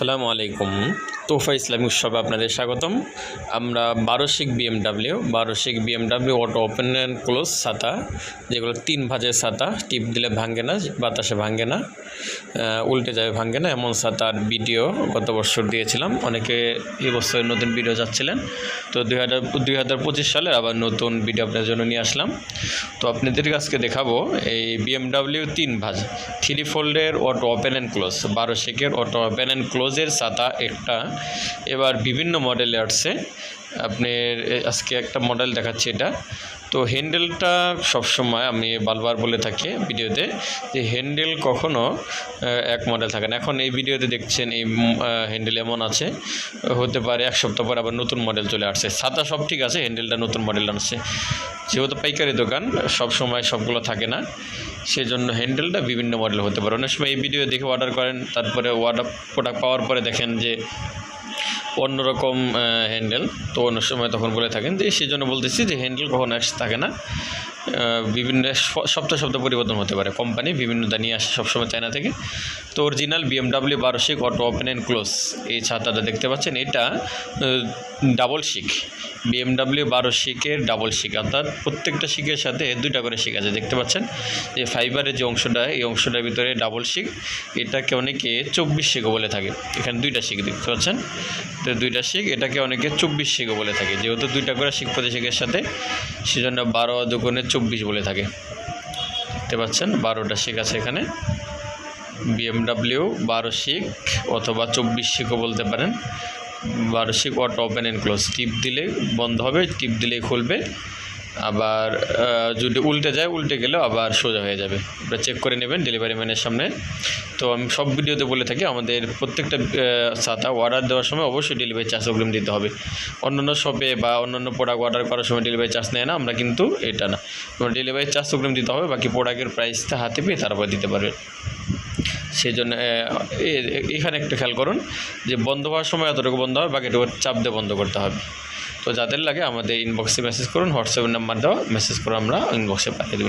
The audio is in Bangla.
আসসালামু আলাইকুম। তোফা ইসলামী উৎসবে আপনাদের স্বাগতম। আমরা বারোশিক BMW বারোশিক BMW auto open and close ছাতা, যেগুলো তিন ভাজের ছাতা, টিপ দিলে ভাঙে না, বাতাসে ভাঙে না উল্টে যাবে, ভাঙে না, এমন ছাতার ভিডিও গত বছর দিয়েছিলাম। অনেকে এবছর নতুন ভিডিও যাচ্ছিলেন। তো দুই হাজার দুই হাজার পঁচিশ সালে আবার নতুন ভিডিও আপনার জন্য নিয়ে আসলাম। তো আপনাদেরকে আজকে দেখাবো এই বিএমডাব্লিউ তিন ভাজ, থ্রি ফোল্ডের অটো ওপেন অ্যান্ড ক্লোজ বারো শেকের অটো ওপেন অ্যান্ড ক্লোজের ছাতা একটা। এবার বিভিন্ন মডেলে আসছে। আপনার আজকে একটা মডেল দেখাচ্ছি এটা। তো হ্যান্ডেলটা সবসময় আমি বারবার বলে থাকি ভিডিওতে যে হ্যান্ডেল কখনো আহ, এক মডেল থাকে না। এখন এই ভিডিওতে দেখছেন এই হ্যান্ডেল এমন আছে। হতে পারে এক সপ্তাহ পর আবার নতুন মডেল চলে আসছে। ছাতা সব ঠিক আছে হ্যান্ডেলটা নতুন মডেল আসছে যেহেতু পাইকারি দোকান সব সময় সবগুলো থাকে না। সেই জন্য হ্যান্ডেলটা বিভিন্ন মডেল হতে পারে। অনেক সময় এই ভিডিও দেখে অর্ডার করেন তারপরে অর্ডার প্রোডাক্ট পাওয়ার পরে দেখেন যে অন্যরকম হ্যান্ডেল তো অন্য সময় তখন বলে থাকেন যে সেই জন্য বলতেছি যে হ্যান্ডেল কখনো আসতে থাকে না। বিভিন্ন সপ্তাহ সপ্তাহ পরিবর্তন হতে পারে কোম্পানি, বিভিন্ন দা নিয়ে আসে সবসময় চায়না থেকে। তো অরিজিনাল বিএমডাব্লিউ বারোশিক অটো ওপেন অ্যান্ড ক্লোজ এই ছাতাটা দেখতে পাচ্ছেন। এটা ডাবল শিক। বিএমডাব্লিউ বারো শিকের ডাবল শিক, অর্থাৎ প্রত্যেকটা শিকের সাথে দুইটা করে শিক আছে, দেখতে পাচ্ছেন? যে ফাইবারের যে অংশটা, এই অংশটার ভিতরে ডাবল শিক, এটাকে অনেকে চব্বিশ শিকও বলে থাকে। এখানে দুইটা শিক দেখতে পাচ্ছেন? তো দুইটা শিক, এটাকে অনেকে চব্বিশ শিকও বলে থাকে। যেহেতু দুইটা করে শিক প্রতি শিকের সাথে, সেজন্য বারো দুগুণে চব্বিশ বলে থাকে। দেখতে পাচ্ছেন, বারোটা শিখ আছে এখানে। বিএমডাব্লিউ বারো শিক অথবা চব্বিশ শিখও বলতে পারেন। বারো শিখ অটো ওপেন অ্যান্ড ক্লোজ টিপ দিলে বন্ধ হবে, টিপ দিলেই খুলবে। আবার যদি উল্টে যায়, উল্টে গেলে আবার সোজা হয়ে যাবে। আপনারা চেক করে নেবেন ডেলিভারি ম্যানের সামনে। তো আমি সব ভিডিওতে বলে থাকি, আমাদের প্রত্যেকটা ছাতা অর্ডার দেওয়ার সময় অবশ্যই ডেলিভারি চার্জ অগ্রিম দিতে হবে। অন্যান্য শপে বা অন্যান্য প্রোডাক্ট অর্ডার করার সময় ডেলিভারি চার্জ নেয় না, আমরা কিন্তু এটা না। তোমার ডেলিভারি চার্জ অগ্রিম দিতে হবে, বাকি প্রোডাক্টের প্রাইসটা হাতে পেয়ে তারপর দিতে পারবেন। সেই জন্য এখানে একটু খেয়াল করুন যে বন্ধ হওয়ার সময় এতটুকু বন্ধ হবে, বাকিটুকু চাপ দিয়ে বন্ধ করতে হবে। তো যাদের লাগে আমাদের ইনবক্সে মেসেজ করুন হোয়াটসঅ্যাপ নাম্বার দেওয়া মেসেজ করে আমরা ইনবক্সে পাঠিয়ে দেবেন